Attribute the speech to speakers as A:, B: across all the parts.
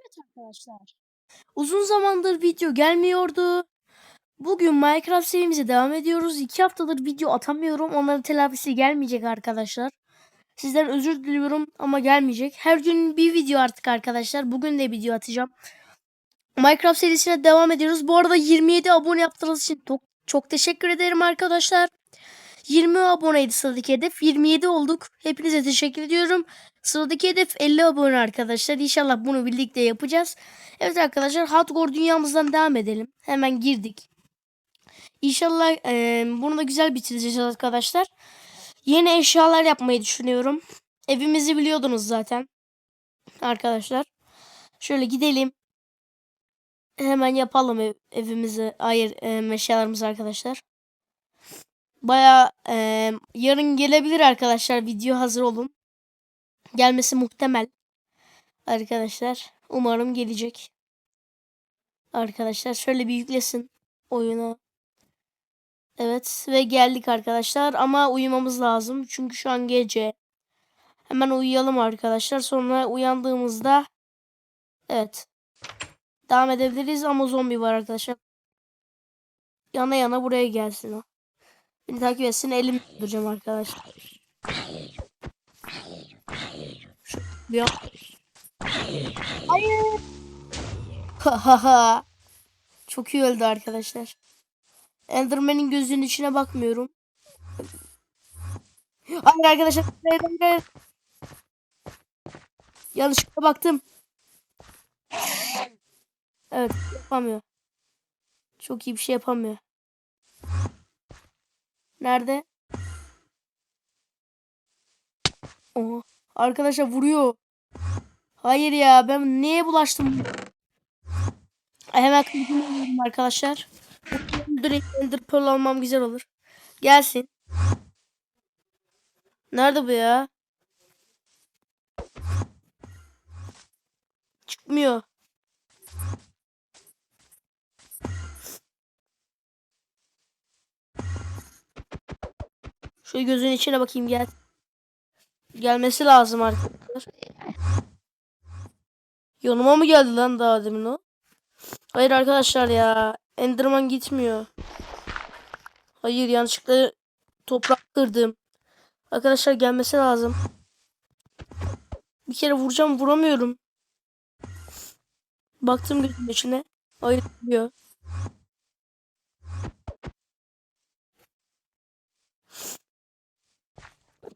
A: Evet arkadaşlar. Uzun zamandır video gelmiyordu. Bugün Minecraft serimize devam ediyoruz. İki haftadır video atamıyorum. Onların telafisi gelmeyecek arkadaşlar. Sizden özür diliyorum ama gelmeyecek. Her gün bir video artık arkadaşlar. Bugün de video atacağım. Minecraft serisine devam ediyoruz. Bu arada 27 abone yaptığınız için çok, çok teşekkür ederim arkadaşlar. 20 aboneydi sıradaki hedef. 27 olduk. Hepinize teşekkür ediyorum. Sıradaki hedef 50 abone arkadaşlar. İnşallah bunu birlikte yapacağız. Evet arkadaşlar Hardcore dünyamızdan devam edelim. Hemen girdik. İnşallah eee, bunu da güzel bitireceğiz arkadaşlar. Yeni eşyalar yapmayı düşünüyorum. Evimizi biliyordunuz zaten. Arkadaşlar. Şöyle gidelim. Hemen yapalım ev- evimizi. Hayır eee, eşyalarımızı arkadaşlar. Baya yarın gelebilir arkadaşlar. Video hazır olun. Gelmesi muhtemel. Arkadaşlar. Umarım gelecek. Arkadaşlar şöyle bir yüklesin oyunu. Evet ve geldik arkadaşlar ama uyumamız lazım. Çünkü şu an gece. Hemen uyuyalım arkadaşlar. Sonra uyandığımızda evet devam edebiliriz ama zombi var arkadaşlar. Yana yana buraya gelsin o. Beni takip etsin elim duracağım arkadaşlar. Şu, bir an- Hayır. Ha ha ha. Çok iyi öldü arkadaşlar. Enderman'in gözünün içine bakmıyorum. Hayır arkadaşlar. Hayır, hayır, hayır. Yanlışlıkla baktım. Evet yapamıyor. Çok iyi bir şey yapamıyor. Nerede? Oha. Arkadaşlar vuruyor. Hayır ya ben neye bulaştım? Hemen kılıcımı arkadaşlar. Direkt Ender Pearl almam güzel olur. Gelsin. Nerede bu ya? Çıkmıyor. Şöyle gözün içine bakayım gel. Gelmesi lazım arkadaşlar. Yanıma mı geldi lan daha demin o? Hayır arkadaşlar ya. Enderman gitmiyor. Hayır yanlışlıkla toprak kırdım. Arkadaşlar gelmesi lazım. Bir kere vuracağım vuramıyorum. Baktım gözümün içine. Hayır diyor.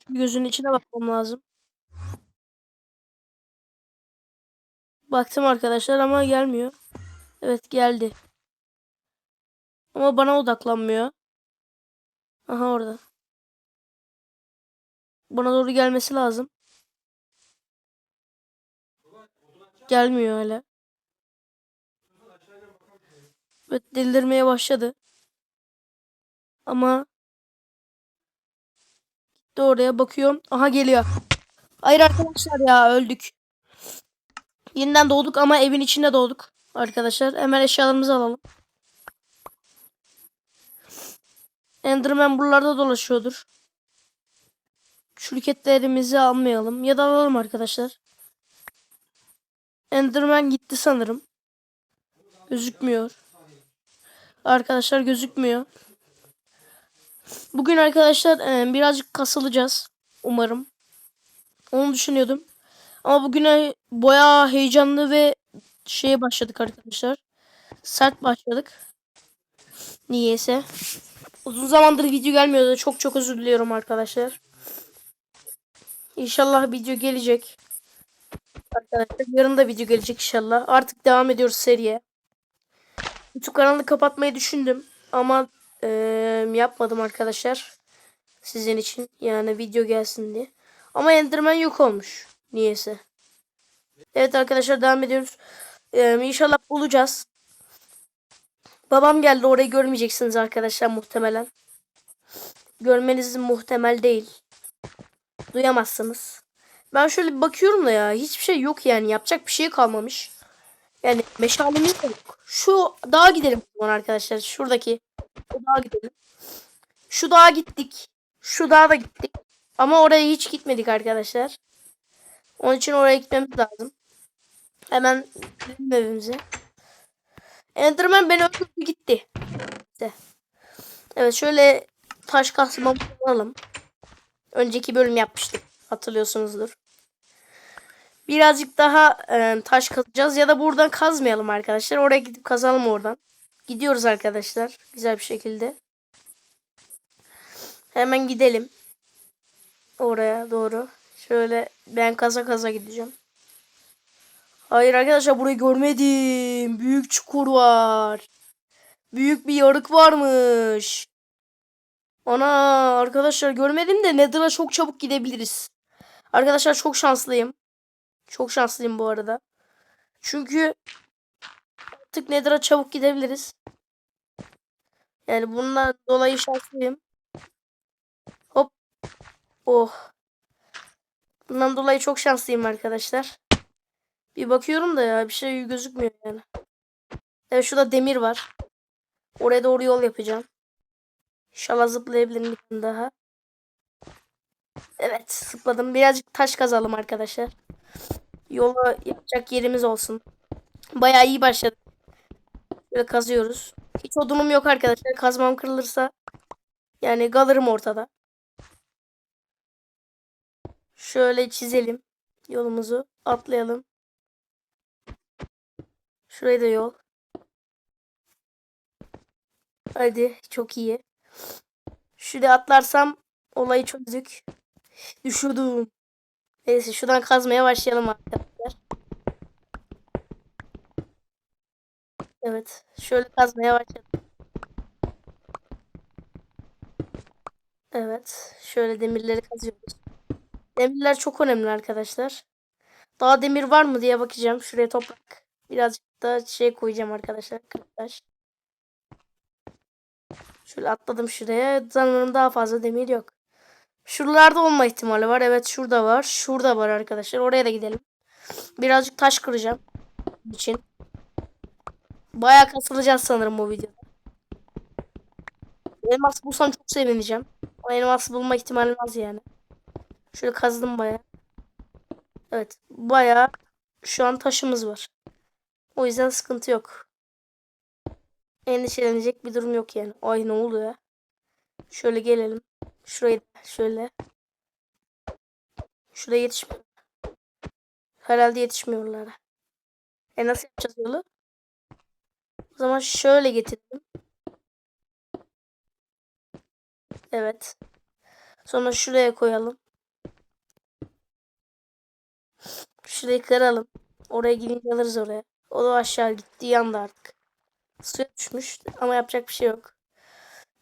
A: Gözünün içine bakmam lazım. Baktım arkadaşlar ama gelmiyor. Evet geldi. Ama bana odaklanmıyor. Aha orada. Bana doğru gelmesi lazım. Gelmiyor hala. Evet delirmeye başladı. Ama oraya bakıyorum. Aha geliyor. Hayır arkadaşlar ya öldük. Yeniden doğduk ama evin içinde doğduk. Arkadaşlar hemen eşyalarımızı alalım. Enderman buralarda dolaşıyordur. Şirketlerimizi almayalım. Ya da alalım arkadaşlar. Enderman gitti sanırım. Gözükmüyor. Arkadaşlar gözükmüyor. Bugün arkadaşlar e, birazcık kasılacağız. Umarım. Onu düşünüyordum. Ama bugüne boya heyecanlı ve şeye başladık arkadaşlar. Sert başladık. Niyeyse. Uzun zamandır video gelmiyordu. Çok çok özür diliyorum arkadaşlar. İnşallah video gelecek. Arkadaşlar yarın da video gelecek inşallah. Artık devam ediyoruz seriye. YouTube kanalı kapatmayı düşündüm. Ama eee, yapmadım arkadaşlar. Sizin için. Yani video gelsin diye. Ama Enderman yok olmuş. Niyeyse. Evet arkadaşlar devam ediyoruz. Eee inşallah bulacağız. Babam geldi orayı görmeyeceksiniz arkadaşlar muhtemelen. Görmeniz muhtemel değil. Duyamazsınız. Ben şöyle bakıyorum da ya hiçbir şey yok yani yapacak bir şey kalmamış. Yani meşalemiz yok. Şu dağa gidelim arkadaşlar. Şuradaki o dağa gidelim. Şu dağa gittik. Şu dağa da gittik. Ama oraya hiç gitmedik arkadaşlar. Onun için oraya gitmemiz lazım. Hemen gidelim evimize. Enderman beni öldürdü gitti. İşte. Evet şöyle taş kasmamızı alalım. Önceki bölüm yapmıştık. Hatırlıyorsunuzdur. Birazcık daha e, taş kazacağız ya da buradan kazmayalım arkadaşlar. Oraya gidip kazalım oradan. Gidiyoruz arkadaşlar. Güzel bir şekilde. Hemen gidelim. Oraya doğru. Şöyle ben kaza kaza gideceğim. Hayır arkadaşlar burayı görmedim. Büyük çukur var. Büyük bir yarık varmış. Ana arkadaşlar görmedim de Nether'a çok çabuk gidebiliriz. Arkadaşlar çok şanslıyım. Çok şanslıyım bu arada. Çünkü artık Nether'a çabuk gidebiliriz. Yani bundan dolayı şanslıyım. Hop. Oh. Bundan dolayı çok şanslıyım arkadaşlar. Bir bakıyorum da ya bir şey gözükmüyor yani. Evet şurada demir var. Oraya doğru yol yapacağım. İnşallah zıplayabilirim daha. Evet zıpladım. Birazcık taş kazalım arkadaşlar. Yola yapacak yerimiz olsun. Bayağı iyi başladık. Böyle kazıyoruz. Hiç odunum yok arkadaşlar. Kazmam kırılırsa yani kalırım ortada. Şöyle çizelim yolumuzu. Atlayalım. Şuraya da yol. Hadi çok iyi. Şuraya atlarsam olayı çözdük. Düşürdüm. Neyse şuradan kazmaya başlayalım arkadaşlar. Evet. Şöyle kazmaya başladım. Evet. Şöyle demirleri kazıyoruz. Demirler çok önemli arkadaşlar. Daha demir var mı diye bakacağım. Şuraya toprak. Birazcık da şey koyacağım arkadaşlar. Kırktaş. Şöyle atladım şuraya. Sanırım daha fazla demir yok. Şuralarda olma ihtimali var. Evet şurada var. Şurada var arkadaşlar. Oraya da gidelim. Birazcık taş kıracağım. için. Bayağı kasılacağız sanırım bu videoda. Elmas bulsam çok sevineceğim. O elmas bulma ihtimalim az yani. Şöyle kazdım bayağı. Evet. Bayağı şu an taşımız var. O yüzden sıkıntı yok. Endişelenecek bir durum yok yani. Ay ne oldu ya? Şöyle gelelim. Şurayı şöyle. Şuraya yetişmiyor. Herhalde yetişmiyorlar. E nasıl yapacağız yolu? Zaman şöyle getirelim. Evet. Sonra şuraya koyalım. Şurayı kıralım. Oraya gidince alırız oraya. O da aşağı gitti yandı artık. Suya düşmüş ama yapacak bir şey yok.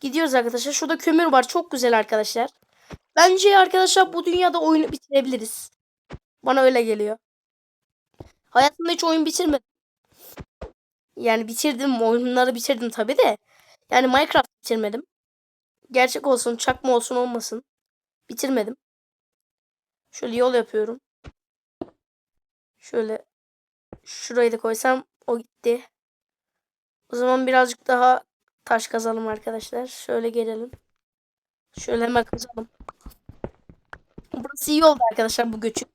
A: Gidiyoruz arkadaşlar. Şurada kömür var. Çok güzel arkadaşlar. Bence arkadaşlar bu dünyada oyunu bitirebiliriz. Bana öyle geliyor. Hayatımda hiç oyun bitirmedim. Yani bitirdim. Oyunları bitirdim tabi de. Yani Minecraft bitirmedim. Gerçek olsun, çakma olsun olmasın. Bitirmedim. Şöyle yol yapıyorum. Şöyle şurayı da koysam o gitti. O zaman birazcık daha taş kazalım arkadaşlar. Şöyle gelelim. Şöyle hemen kazalım. Burası iyi oldu arkadaşlar bu göçük.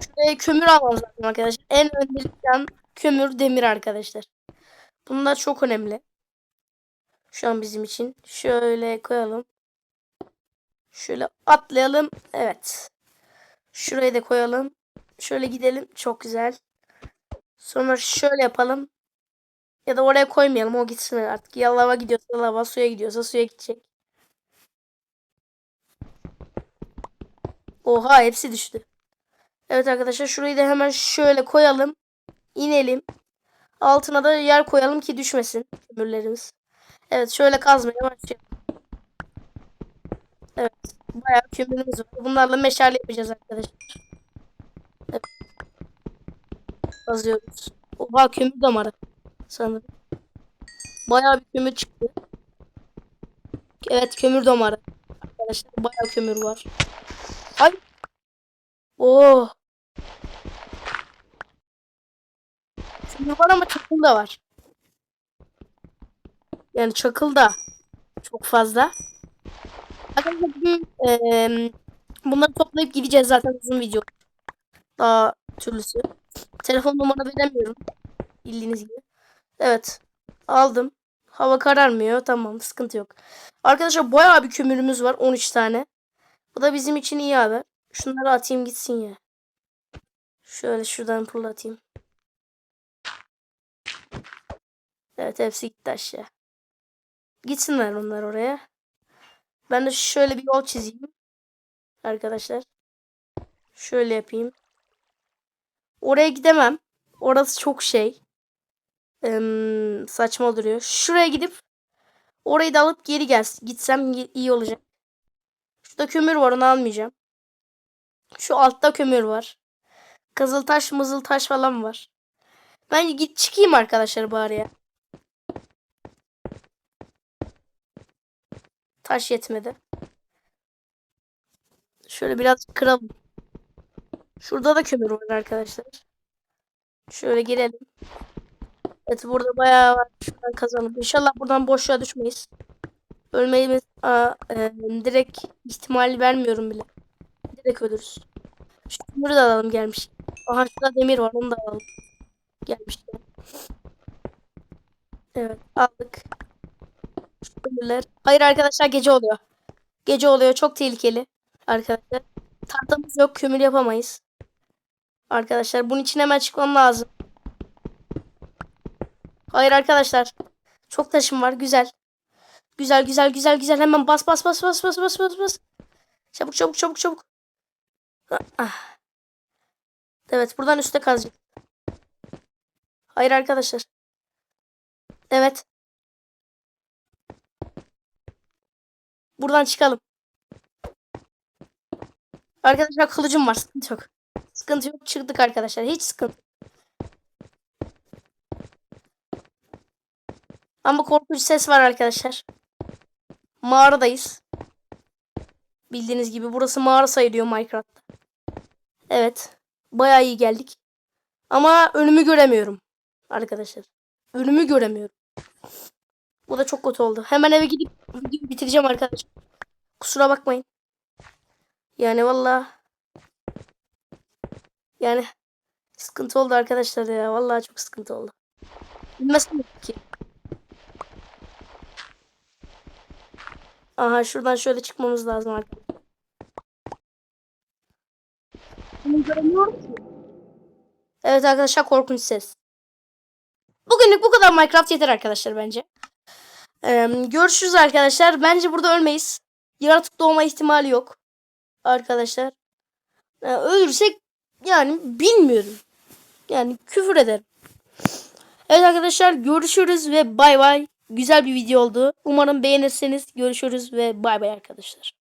A: Şuraya kömür almamız lazım arkadaşlar. En öncelikten kömür demir arkadaşlar. Bunlar çok önemli. Şu an bizim için. Şöyle koyalım. Şöyle atlayalım. Evet. Şurayı da koyalım. Şöyle gidelim. Çok güzel. Sonra şöyle yapalım. Ya da oraya koymayalım. O gitsin artık. Ya lava gidiyorsa lava, suya gidiyorsa suya gidecek. Oha hepsi düştü. Evet arkadaşlar şurayı da hemen şöyle koyalım. İnelim. Altına da yer koyalım ki düşmesin kömürlerimiz. Evet şöyle kazmaya başlayalım. Evet. Bayağı kömürümüz var. Bunlarla meşale yapacağız arkadaşlar. Evet. Kazıyoruz. Oha kömür damarı. Sanırım. Bayağı bir kömür çıktı. Evet kömür damarı. Arkadaşlar bayağı kömür var. Ay. Oo. Kömür var ama çakıl da var. Yani çakıl da çok fazla. Arkadaşlar bugün eee bunları toplayıp gideceğiz zaten uzun video. Daha türlüsü. Telefon numara veremiyorum. Bildiğiniz gibi. Evet. Aldım. Hava kararmıyor. Tamam sıkıntı yok. Arkadaşlar bayağı bir kömürümüz var. 13 tane. Bu da bizim için iyi haber. Şunları atayım gitsin ya. Şöyle şuradan fırlatayım. Evet hepsi gitti aşağı. Gitsinler onlar oraya. Ben de şöyle bir yol çizeyim. Arkadaşlar. Şöyle yapayım. Oraya gidemem. Orası çok şey. Eee, saçma duruyor. Şuraya gidip orayı da alıp geri gel. Gitsem iyi olacak. Şurada kömür var onu almayacağım. Şu altta kömür var. Kızıltaş mızıltaş falan var. Ben git çıkayım arkadaşlar bari ya. Taş yetmedi. Şöyle biraz kıralım. Şurada da kömür var arkadaşlar. Şöyle girelim. Evet burada bayağı var. Şuradan kazanalım. İnşallah buradan boşluğa düşmeyiz. Ölmeyimiz aa, e, direkt ihtimal vermiyorum bile. Direkt ölürüz. Şu kömürü de alalım gelmiş. Aha şurada demir var onu da alalım. Gelmiş. Evet aldık. Şu kömürler. Hayır arkadaşlar gece oluyor. Gece oluyor çok tehlikeli. Arkadaşlar. Tahtamız yok kömür yapamayız. Arkadaşlar bunun için hemen çıkmam lazım. Hayır arkadaşlar. Çok taşım var. Güzel. Güzel güzel güzel güzel. Hemen bas bas bas bas bas bas bas bas. Çabuk çabuk çabuk çabuk. Ah. Evet buradan üstte kazacağım. Hayır arkadaşlar. Evet. Buradan çıkalım. Arkadaşlar kılıcım var. Sıkıntı yok. Sıkıntı yok. Çıktık arkadaşlar. Hiç sıkıntı. Ama korkunç ses var arkadaşlar. Mağaradayız. Bildiğiniz gibi burası mağara sayılıyor Minecraft'ta. Evet. Bayağı iyi geldik. Ama önümü göremiyorum. Arkadaşlar. Önümü göremiyorum. Bu da çok kötü oldu. Hemen eve gidip bitireceğim arkadaşlar. Kusura bakmayın. Yani valla yani sıkıntı oldu arkadaşlar ya. Vallahi çok sıkıntı oldu. Bilmezsin ki. Aha şuradan şöyle çıkmamız lazım arkadaşlar. Evet arkadaşlar korkunç ses. Bugünlük bu kadar Minecraft yeter arkadaşlar bence. Ee, görüşürüz arkadaşlar. Bence burada ölmeyiz. Yaratık doğma ihtimali yok. Arkadaşlar. Ee, ölürsek yani bilmiyorum. Yani küfür ederim. Evet arkadaşlar görüşürüz ve bay bay. Güzel bir video oldu. Umarım beğenirseniz görüşürüz ve bay bay arkadaşlar.